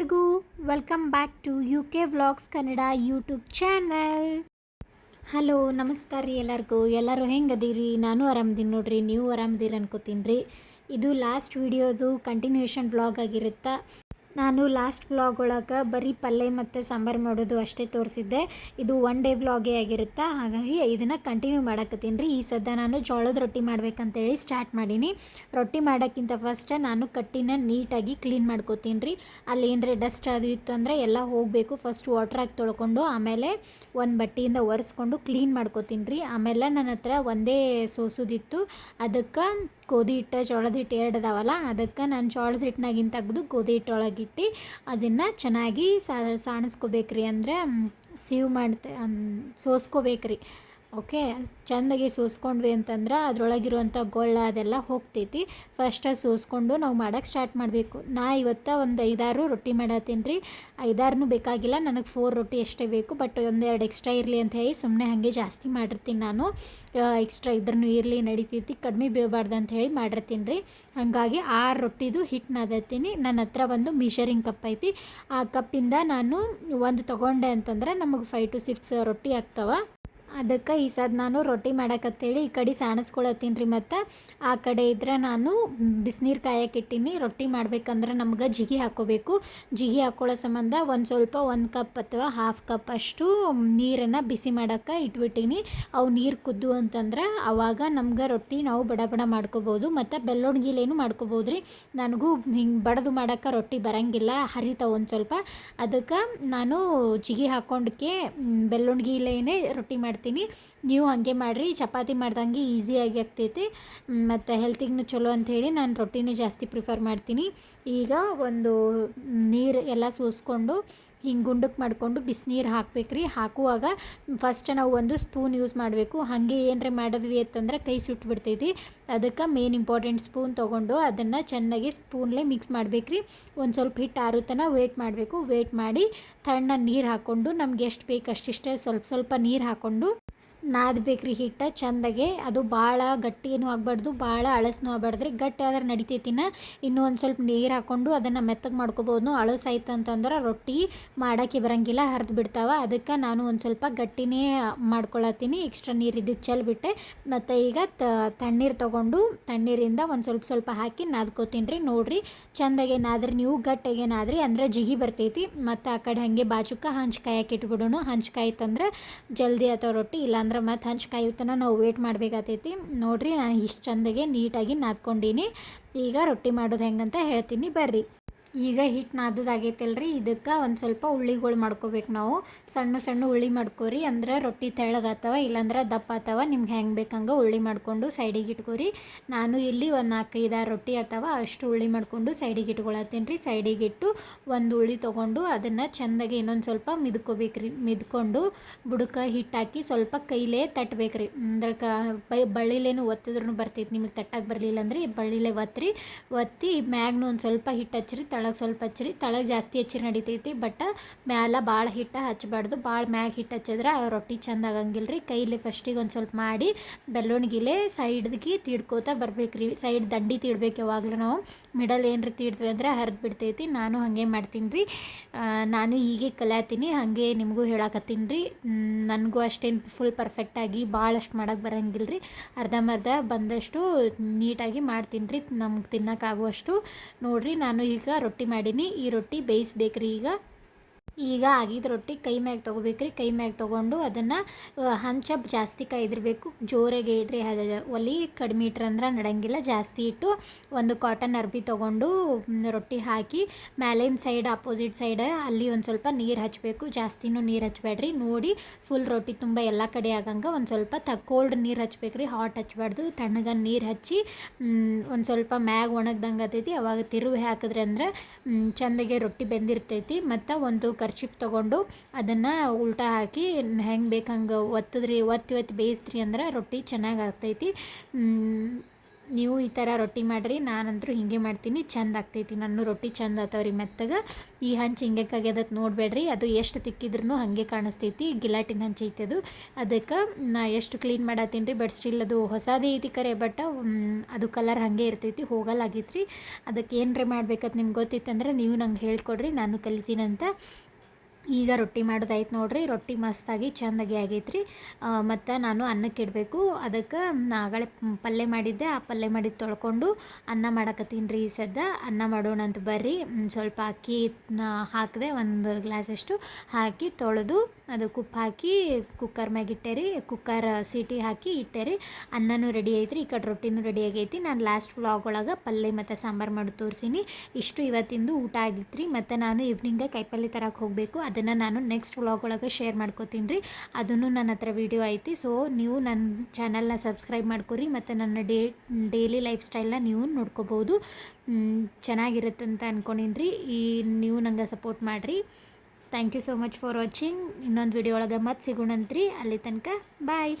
ಎಲ್ಲರಿಗೂ welcome back to U K vlogs Kannada YouTube channel hello ನಮಸ್ಕಾರ ರೀ ಎಲ್ಲರಿಗೂ. ಎಲ್ಲರೂ ಹೆಂಗದೀರಿ? ನಾನು ಆರಾಮದೀನಿ ನೋಡ್ರಿ. ನೀವು ಆರಾಮದಿರಿ ಅನ್ಕೋತೀನಿ ರೀ. ಇದು ಲಾಸ್ಟ್ ವಿಡಿಯೋದು ಕಂಟಿನ್ಯೂಷನ್ ವ್ಲಾಗ್ ಆಗಿರುತ್ತೆ? ನಾನು ಲಾಸ್ಟ್ ವ್ಲಾಗ್ ಒಳಗೆ ಬರೀ ಪಲ್ಯ ಮತ್ತು ಸಾಂಬಾರು ಮಾಡೋದು ಅಷ್ಟೇ ತೋರಿಸಿದ್ದೆ. ಇದು ಒನ್ ಡೇ ವ್ಲಾಗೇ ಆಗಿರುತ್ತೆ? ಹಾಗಾಗಿ ಇದನ್ನು ಕಂಟಿನ್ಯೂ ಮಾಡಕತ್ತೀನಿ ರೀ. ಈ ಸದ್ಯ ನಾನು ಜೋಳದ ರೊಟ್ಟಿ ಮಾಡ್ಬೇಕಂತೇಳಿ ಸ್ಟಾರ್ಟ್ ಮಾಡೀನಿ. ರೊಟ್ಟಿ ಮಾಡೋಕ್ಕಿಂತ ಫಸ್ಟ್ ನಾನು ಕಟ್ಟಿನ ನೀಟಾಗಿ ಕ್ಲೀನ್ ಮಾಡ್ಕೋತೀನಿ ರೀ. ಅಲ್ಲಿ ಏನರೆ ಡಸ್ಟ್ ಅದು ಇತ್ತು ಅಂದರೆ ಎಲ್ಲ ಹೋಗಬೇಕು. ಫಸ್ಟ್ ವಾಟ್ರಾಗಿ ತೊಳ್ಕೊಂಡು ಆಮೇಲೆ ಒಂದು ಬಟ್ಟೆಯಿಂದ ಒರೆಸ್ಕೊಂಡು ಕ್ಲೀನ್ ಮಾಡ್ಕೋತೀನಿ ರೀ. ಆಮೇಲೆ ನನ್ನ ಹತ್ರ ಒಂದೇ ಸೋಸೋದಿತ್ತು. ಅದಕ್ಕೆ ಗೋಧಿ ಹಿಟ್ಟು, ಜೋಳದ ಹಿಟ್ಟು ಎರಡು ಅದಾವಲ್ಲ, ಅದಕ್ಕೆ ನಾನು ಜೋಳದ ಹಿಟ್ಟಿನಾಗಿನ ತೆಗೆದು ಗೋಧಿ ಹಿಟ್ಟು ಒಳಗಿಟ್ಟು ಅದನ್ನು ಚೆನ್ನಾಗಿ ಸಾಣಿಸ್ಕೋಬೇಕ್ರಿ ಅಂದರೆ ಸೀವ್ ಮಾಡ್ತೆ ಸೋಸ್ಕೋಬೇಕ್ರಿ. ಓಕೆ, ಚೆಂದಾಗಿ ಸೂಸ್ಕೊಂಡ್ವಿ ಅಂತಂದ್ರೆ ಅದರೊಳಗಿರುವಂಥ ಗೊಳ್ಳ ಅದೆಲ್ಲ ಹೋಗ್ತೈತಿ. ಫಸ್ಟ್ ಸೋಸ್ಕೊಂಡು ನಾವು ಮಾಡೋಕ್ಕೆ ಸ್ಟಾರ್ಟ್ ಮಾಡಬೇಕು. ನಾ ಇವತ್ತು ಒಂದು ಐದಾರು ರೊಟ್ಟಿ ಮಾಡತ್ತೀನಿ ರೀ. ಐದಾರು ಬೇಕಾಗಿಲ್ಲ, ನನಗೆ ಫೋರ್ ರೊಟ್ಟಿ ಎಷ್ಟೇ ಬೇಕು ಬಟ್ ಒಂದೆರಡು ಎಕ್ಸ್ಟ್ರಾ ಇರಲಿ ಅಂತ ಹೇಳಿ ಸುಮ್ಮನೆ ಹಾಗೆ ಜಾಸ್ತಿ ಮಾಡಿರ್ತೀನಿ ನಾನು. ಎಕ್ಸ್ಟ್ರಾ ಇದ್ರೂ ಇರಲಿ, ನಡಿತೈತಿ, ಕಡಿಮೆ ಬೀಳಬಾರ್ದು ಅಂತ ಹೇಳಿ ಮಾಡಿರ್ತೀನಿ ರೀ. ಹಾಗಾಗಿ ಆರು ರೊಟ್ಟಿದು ಹಿಟ್ಟು ನಾದತ್ತೀನಿ. ನನ್ನ ಹತ್ರ ಒಂದು ಮಿಷರಿಂಗ್ ಕಪ್ ಐತಿ. ಆ ಕಪ್ಪಿಂದ ನಾನು ಒಂದು ತೊಗೊಂಡೆ ಅಂತಂದ್ರೆ ನಮಗೆ ಫೈವ್ ಟು ಸಿಕ್ಸ್ ರೊಟ್ಟಿ ಆಗ್ತಾವೆ. ಅದಕ್ಕೆ ಈ ಸದ್ ನಾನು ರೊಟ್ಟಿ ಮಾಡಕತ್ತೇಳಿ, ಈ ಕಡೆ ಸಾಣಿಸ್ಕೊಳತ್ತೀನಿ ರೀ ಮತ್ತು. ಆ ಕಡೆ ಇದ್ರೆ ನಾನು ಬಿಸಿನೀರು ಕಾಯಕ್ಕೆ ಇಟ್ಟೀನಿ ರೊಟ್ಟಿ ಮಾಡ್ಬೇಕಂದ್ರೆ ನಮ್ಗೆ ಜಿಗಿ ಹಾಕೋಬೇಕು. ಜಿಗಿ ಹಾಕೊಳ್ಳೋ ಸಂಬಂಧ ಒಂದು ಸ್ವಲ್ಪ ಒಂದು ಕಪ್ ಅಥವಾ ಹಾಫ್ ಕಪ್ ಅಷ್ಟು ನೀರನ್ನು ಬಿಸಿ ಮಾಡೋಕ್ಕೆ ಇಟ್ಬಿಟ್ಟೀನಿ. ಅವು ನೀರು ಕುದ್ದು ಅಂತಂದ್ರೆ ಅವಾಗ ನಮ್ಗೆ ರೊಟ್ಟಿ ನಾವು ಬಡ ಬಡ ಮಾಡ್ಕೋಬೋದು, ಮತ್ತು ಬೆಲ್ಲೊಣ್ಗಿಲೇನು ಮಾಡ್ಕೋಬೋದು ರೀ ನನಗೂ ಹಿಂಗೆ ಬಡದು ಮಾಡೋಕ್ಕೆ ರೊಟ್ಟಿ ಬರೋಂಗಿಲ್ಲ, ಹರಿತಾವೆ ಒಂದು ಸ್ವಲ್ಪ. ಅದಕ್ಕೆ ನಾನು ಜಿಗಿ ಹಾಕೊಂಡಕ್ಕೆ ಬೆಲ್ಲೊಣ್ಗಿಲೇನೆ ರೊಟ್ಟಿ ಮಾಡ್ತೀನಿ. ನೀವು ಹಾಗೆ ಮಾಡಿರಿ, ಚಪಾತಿ ಮಾಡ್ದಂಗೆ ಈಸಿಯಾಗಿ ಆಗ್ತೈತಿ. ಮತ್ತು ಹೆಲ್ತಿಗೂ ಚಲೋ ಅಂಥೇಳಿ ನಾನು ರೊಟ್ಟಿನೇ ಜಾಸ್ತಿ ಪ್ರಿಫರ್ ಮಾಡ್ತೀನಿ. ಈಗ ಒಂದು ನೀರು ಎಲ್ಲ ಸೋಸ್ಕೊಂಡು ಹಿಂಗೆ ಗುಂಡಕ್ಕೆ ಮಾಡಿಕೊಂಡು ಬಿಸಿನೀರು ಹಾಕ್ಬೇಕು ರೀ. ಹಾಕುವಾಗ ಫಸ್ಟ್ ನಾವು ಒಂದು ಸ್ಪೂನ್ ಯೂಸ್ ಮಾಡಬೇಕು. ಹಾಗೆ ಏನರೆ ಮಾಡಿದ್ವಿ ಅಂತಂದ್ರೆ ಕೈ ಸುಟ್ಬಿಡ್ತೈತಿ ಅದಕ್ಕೆ ಮೇನ್ ಇಂಪಾರ್ಟೆಂಟ್ ಸ್ಪೂನ್ ತೊಗೊಂಡು ಅದನ್ನು ಚೆನ್ನಾಗಿ ಸ್ಪೂನ್ಲೇ ಮಿಕ್ಸ್ ಮಾಡ್ಬೇಕು ರೀ. ಒಂದು ಸ್ವಲ್ಪ ಹಿಟ್ಟು ಆರು ತನಕ ವೇಟ್ ಮಾಡಬೇಕು. ವೇಟ್ ಮಾಡಿ ತಣ್ಣ ನೀರು ಹಾಕ್ಕೊಂಡು ನಮ್ಗೆ ಎಷ್ಟು ಬೇಕು ಅಷ್ಟಿಷ್ಟೇ ಸ್ವಲ್ಪ ಸ್ವಲ್ಪ ನೀರು ಹಾಕ್ಕೊಂಡು ನಾದ್ಬೇಕ್ರಿ ಹಿಟ್ಟು, ಚೆಂದಾಗೆ. ಅದು ಭಾಳ ಗಟ್ಟಿನೂ ಆಗಬಾರ್ದು, ಭಾಳ ಅಳಸ್ನೂ ಆಗ್ಬಾರ್ದು ರೀ. ಗಟ್ಟಿ ಆದ್ರೆ ನಡಿತೈತಿನ. ಇನ್ನೂ ಒಂದು ಸ್ವಲ್ಪ ನೀರು ಹಾಕ್ಕೊಂಡು ಅದನ್ನು ಮೆತ್ತಗೆ ಮಾಡ್ಕೋಬೋದು. ಅಳಸಾಯ್ತು ಅಂತಂದ್ರೆ ರೊಟ್ಟಿ ಮಾಡೋಕ್ಕೆ ಬರೋಂಗಿಲ್ಲ, ಹರಿದು ಬಿಡ್ತಾವೆ. ಅದಕ್ಕೆ ನಾನು ಒಂದು ಸ್ವಲ್ಪ ಗಟ್ಟಿನೇ ಮಾಡ್ಕೊಳತ್ತೀನಿ. ಎಕ್ಸ್ಟ್ರಾ ನೀರು ಇದ್ದಿದ್ದು ಚೆಲ್ಬಿಟ್ಟೆ ಮತ್ತು ಈಗ ತಣ್ಣೀರು ತೊಗೊಂಡು ತಣ್ಣೀರಿಂದ ಒಂದು ಸ್ವಲ್ಪ ಸ್ವಲ್ಪ ಹಾಕಿ ನಾದ್ಕೋತೀನಿ ರೀ. ನೋಡಿರಿ, ಚೆಂದಾಗೆ ನೀವು, ಗಟ್ಟಿಗೆ ನಾದ್ರಿ. ಅಂದರೆ ಜಿಗಿ ಬರ್ತೈತಿ. ಮತ್ತು ಆ ಕಡೆ ಹಾಗೆ ಬಾಜುಕ ಹಂಚ್ ಕಾಯಕ್ಕೆ ಇಟ್ಬಿಡೋಣ. ಹಂಚ್ ಕಾಯ್ತಂದ್ರೆ ಜಲ್ದಿ ಅಥವಾ ರೊಟ್ಟಿ. ಇಲ್ಲ ಅಂದ್ರೆ ಮತ್ತು ಹಂಚ್ ಕಾಯುತ್ತನ ನಾವು ವೇಟ್ ಮಾಡಬೇಕಾತೈತಿ ನೋಡಿರಿ ನಾನು ಇಷ್ಟು ಚಂದಗೆ ನೀಟಾಗಿ ನಾದ್ಕೊಂಡೀನಿ. ಈಗ ರೊಟ್ಟಿ ಮಾಡೋದು ಹೆಂಗಂತ ಹೇಳ್ತೀನಿ ಬರ್ರಿ. ಈಗ ಹಿಟ್ಟು ನಾದೋದಾಗೈತಲ್ರಿ. ಇದಕ್ಕೆ ಒಂದು ಸ್ವಲ್ಪ ಉಳ್ಳಿಗಳು ಮಾಡ್ಕೋಬೇಕು ನಾವು. ಸಣ್ಣ ಸಣ್ಣ ಹುಳಿ ಮಾಡ್ಕೋರಿ. ಅಂದ್ರೆ ರೊಟ್ಟಿ ತೆಳ್ಳಗಾತವ, ಇಲ್ಲಾಂದ್ರೆ ದಪ್ಪ ಆತವ. ನಿಮ್ಗೆ ಹೆಂಗೆ ಬೇಕಂಗೆ ಉಳ್ಳಿ ಮಾಡಿಕೊಂಡು ಸೈಡಿಗೆ ಇಟ್ಕೋರಿ. ನಾನು ಇಲ್ಲಿ ಒಂದು ನಾಲ್ಕೈದಾರು ರೊಟ್ಟಿ ಆತವ, ಅಷ್ಟು ಉಳ್ಳಿ ಮಾಡಿಕೊಂಡು ಸೈಡಿಗೆ ಇಟ್ಕೊಳತ್ತೀನಿ ರೀ ಸೈಡಿಗೆ ಇಟ್ಟು ಒಂದು ಉಳ್ಳಿ ತೊಗೊಂಡು ಅದನ್ನು ಚೆಂದಾಗಿ ಇನ್ನೊಂದು ಸ್ವಲ್ಪ ಮಿದ್ಕೋಬೇಕ್ರಿ. ಮಿದ್ಕೊಂಡು ಬುಡಕ ಹಿಟ್ಟು ಹಾಕಿ ಸ್ವಲ್ಪ ಕೈಲೇ ತಟ್ಟಬೇಕ್ರಿ ಅಂದ್ರೆ ಕ ಬಳ್ಳಿಲೇನು ಒತ್ತಿದ್ರೂ ಬರ್ತೈತಿ. ನಿಮಗೆ ತಟ್ಟಕ್ಕೆ ಬರಲಿಲ್ಲ ಅಂದ್ರೆ ಬಳ್ಳಿಲೇ ಒತ್ತಿರಿ ಒತ್ತಿ ಮ್ಯಾಗ್ನು ಒಂದು ಸ್ವಲ್ಪ ಹಿಟ್ಟು ಹಚ್ಚಿರಿ ತಳಗೆ ಸ್ವಲ್ಪ ಹಚ್ಚಿರಿ ತಳಗೆ ಜಾಸ್ತಿ ಹಚ್ಚಿರಿ ನಡಿತೈತಿ, ಬಟ್ ಮ್ಯಾಲ ಭಾಳ ಹಿಟ್ಟ ಹಚ್ಚಬಾರ್ದು. ಭಾಳ ಮ್ಯಾಗ ಹಿಟ್ಟು ಹಚ್ಚಿದ್ರೆ ರೊಟ್ಟಿ ಚೆಂದ ಆಗಂಗಿಲ್ಲ ರೀ ಕೈಲಿ ಫಸ್ಟಿಗೆ ಒಂದು ಸ್ವಲ್ಪ ಮಾಡಿ ಬೆಲ್ಲೊಣಗಿಲೆ ಸೈಡ್ಗೆ ತೀಡ್ಕೋತಾ ಬರ್ಬೇಕು ರೀ ಸೈಡ್ ದಂಡಿ ತೀಡ್ಬೇಕು ಯಾವಾಗಲೂ ನಾವು. ಮಿಡಲ್ ಏನರ ತೀಡ್ತೀವಿ ಅಂದರೆ ಹರಿದು ಬಿಡ್ತೈತಿ. ನಾನು ಹಾಗೆ ಮಾಡ್ತೀನಿ ರೀ ನಾನು ಹೀಗೆ ಕಲ್ಯಾತೀನಿ, ಹಾಗೆ ನಿಮಗೂ ಹೇಳಕತ್ತೀನಿ ರೀ ನನಗೂ ಅಷ್ಟೇನು ಫುಲ್ ಪರ್ಫೆಕ್ಟಾಗಿ ಭಾಳಷ್ಟು ಮಾಡೋಕ್ಕೆ ಬರೋಂಗಿಲ್ಲ ರೀ ಅರ್ಧಂಬರ್ಧ ಬಂದಷ್ಟು ನೀಟಾಗಿ ಮಾಡ್ತೀನಿ ರೀ ನಮ್ಗೆ ತಿನ್ನೋಕ್ಕಾಗುವಷ್ಟು ನೋಡಿರಿ, ನಾನು ಈಗ ರೊಟ್ಟಿ ಮಾಡೀನಿ. ಈ ರೊಟ್ಟಿ ಬೇಯಿಸ್ಬೇಕ್ರಿ ಈಗ. ಈಗ ಆಗಿದ ರೊಟ್ಟಿ ಕೈ ಮ್ಯಾಗ ತೊಗೋಬೇಕ್ರಿ. ಕೈ ಮ್ಯಾಗ ತೊಗೊಂಡು ಅದನ್ನು ಹಂಚ ಜಾಸ್ತಿ ಕೈದಿರಬೇಕು ಜೋರಾಗೆ ಇಡ್ರಿ. ಅದ, ಒಲಿ ಕಡಿಮೆ ಇಟ್ರೆ ಅಂದ್ರೆ ನಡಂಗಿಲ್ಲ. ಜಾಸ್ತಿ ಇಟ್ಟು ಒಂದು ಕಾಟನ್ ಅರ್ಬಿ ತೊಗೊಂಡು ರೊಟ್ಟಿ ಹಾಕಿ ಮ್ಯಾಲಿನ ಸೈಡ್ ಅಪೋಸಿಟ್ ಸೈಡ್ ಅಲ್ಲಿ ಒಂದು ಸ್ವಲ್ಪ ನೀರು ಹಚ್ಚಬೇಕು ಜಾಸ್ತಿನೂ ನೀರು ಹಚ್ಚಬೇಡ್ರಿ ನೋಡಿ ಫುಲ್ ರೊಟ್ಟಿ ತುಂಬ ಎಲ್ಲ ಕಡೆ ಆಗಂಗೆ ಒಂದು ಸ್ವಲ್ಪ ತ ಕೋಲ್ಡ್ ನೀರು ಹಚ್ಬೇಕ್ರಿ. ಹಾಟ್ ಹಚ್ಚಬಾರ್ದು ತಣ್ಣಗ ನೀರು ಹಚ್ಚಿ ಒಂದು ಸ್ವಲ್ಪ ಮ್ಯಾಗ ಒಣಗ್ದಂಗೆ ಆತೈತಿ. ಅವಾಗ ತಿರುವಿ ಹಾಕಿದ್ರೆ ಅಂದ್ರೆ ಚಂದಗೆ ರೊಟ್ಟಿ ಬೆಂದಿರ್ತೈತಿ. ಮತ್ತು ಒಂದು ಕರ್ಚಿಫ್ ತೊಗೊಂಡು ಅದನ್ನು ಉಲ್ಟಾ ಹಾಕಿ ಹೆಂಗೆ ಬೇಕು ಹಂಗೆ ಒತ್ತಿದ್ರಿ, ಒತ್ತಿ ಒತ್ತಿ ಬೇಯಿಸ್ತ್ರಿ ಅಂದ್ರೆ ರೊಟ್ಟಿ ಚೆನ್ನಾಗಿ ಆಗ್ತೈತಿ. ನೀವು ಈ ಥರ ರೊಟ್ಟಿ ಮಾಡಿರಿ, ನಾನಂತರೂ ಹಿಂಗೆ ಮಾಡ್ತೀನಿ, ಚಂದ ಆಗ್ತೈತಿ, ನನ್ನ ರೊಟ್ಟಿ ಚಂದ ಆತಾವ್ರಿ ಮೆತ್ತಗೆ. ಈ ಹಂಚು ಹಿಂಗೆ ಕಗ್ಯದತ್ ನೋಡಬೇಡ್ರಿ, ಅದು ಎಷ್ಟು ತಿಕ್ಕಿದ್ರೂ ಹಾಗೆ ಕಾಣಿಸ್ತೈತಿ, ಗಿಲಾಟಿನ ಹಂಚು ಐತೆ ಅದು. ಅದಕ್ಕೆ ನಾ ಎಷ್ಟು ಕ್ಲೀನ್ ಮಾಡತ್ತೀನಿ ರೀ ಬಟ್ ಸ್ಟಿಲ್ ಅದು ಹೊಸದೇ ಐತಿ ಕರೆ, ಬಟ್ ಅದು ಕಲರ್ ಹಾಗೆ ಇರ್ತೈತಿ ಹೋಗಲ್ಲಾಗೈತ್ರಿ ಅದಕ್ಕೆ ಏನರೇ ಮಾಡ್ಬೇಕಂತ ನಿಮ್ಗೆ ಗೊತ್ತಿತ್ತಂದ್ರೆ ನೀವು ನಂಗೆ ಹೇಳ್ಕೊಡ್ರಿ, ನಾನು ಕಲಿತೀನಂತ. ಈಗ ರೊಟ್ಟಿ ಮಾಡೋದಾಯ್ತು ನೋಡ್ರಿ. ರೊಟ್ಟಿ ಮಸ್ತಾಗಿ ಚೆಂದಾಗಿ ಆಗೈತ್ರಿ. ಮತ್ತು ನಾನು ಅನ್ನಕ್ಕೆ ಇಡಬೇಕು. ಅದಕ್ಕೆ ನಾಗಳೆ ಪಲ್ಯ ಮಾಡಿದ್ದೆ. ಆ ಪಲ್ಯ ಮಾಡಿದ್ದು ತೊಳ್ಕೊಂಡು ಅನ್ನ ಮಾಡಕತ್ತೀನಿ ರೀ ಸದ್ದ. ಅನ್ನ ಮಾಡೋಣ ಅಂತ ಬರ್ರಿ. ಸ್ವಲ್ಪ ಅಕ್ಕಿ ಹಾಕಿದೆ ಒಂದು ಗ್ಲಾಸಷ್ಟು ಹಾಕಿ ತೊಳೆದು ಅದಕ್ಕೆ ಉಪ್ಪು ಹಾಕಿ ಕುಕ್ಕರ್ ಮ್ಯಾಗ ಇಟ್ಟೆ ರೀ. ಕುಕ್ಕರ್ ಸೀಟಿ ಹಾಕಿ ಇಟ್ಟೆ ರೀ. ಅನ್ನನೂ ರೆಡಿ ಐತ್ರಿ. ಈ ಕಡೆ ರೊಟ್ಟಿನೂ ರೆಡಿ ಆಗೈತಿ. ನಾನು ಲಾಸ್ಟ್ ವ್ಲಾಗ್ ಒಳಗೆ ಪಲ್ಯ ಮತ್ತು ಸಾಂಬಾರು ಮಾಡಿ ತೋರಿಸೀನಿ. ಇಷ್ಟು ಇವತ್ತಿಂದು ಊಟ ಆಗಿತ್ತು ರೀ ಮತ್ತು ನಾನು ಈವ್ನಿಂಗ ಕಾಯಿಪಲ್ಯ ತರಕ್ಕೆ ಹೋಗಬೇಕು. ಅದನ್ನು ನಾನು ನೆಕ್ಸ್ಟ್ ವ್ಲಾಗ್ ಒಳಗೆ ಶೇರ್ ಮಾಡ್ಕೋತೀನಿ ರೀ. ಅದನ್ನು ನನ್ನ ಹತ್ರ ವೀಡಿಯೋ ಐತಿ. ಸೊ ನೀವು ನನ್ನ ಚಾನಲ್ನ ಸಬ್ಸ್ಕ್ರೈಬ್ ಮಾಡ್ಕೊರಿ ಮತ್ತು ನನ್ನ ಡೇ ಡೈಲಿ ಲೈಫ್ ಸ್ಟೈಲ್ನ ನೀವು ನೋಡ್ಕೋಬೋದು. ಚೆನ್ನಾಗಿರುತ್ತೆ ಅಂತ ರೀ. ಈ ನೀವು ನಂಗೆ ಸಪೋರ್ಟ್ ಮಾಡಿರಿ. Thank you so much for watching ಇನ್ನೊಂದು ವಿಡಿಯೋ ಒಳಗೆ ಮತ್ತೆ ಸಿಗೋಣಂತ್ರಿ. ಅಲ್ಲಿ ತನಕ ಬಾಯ್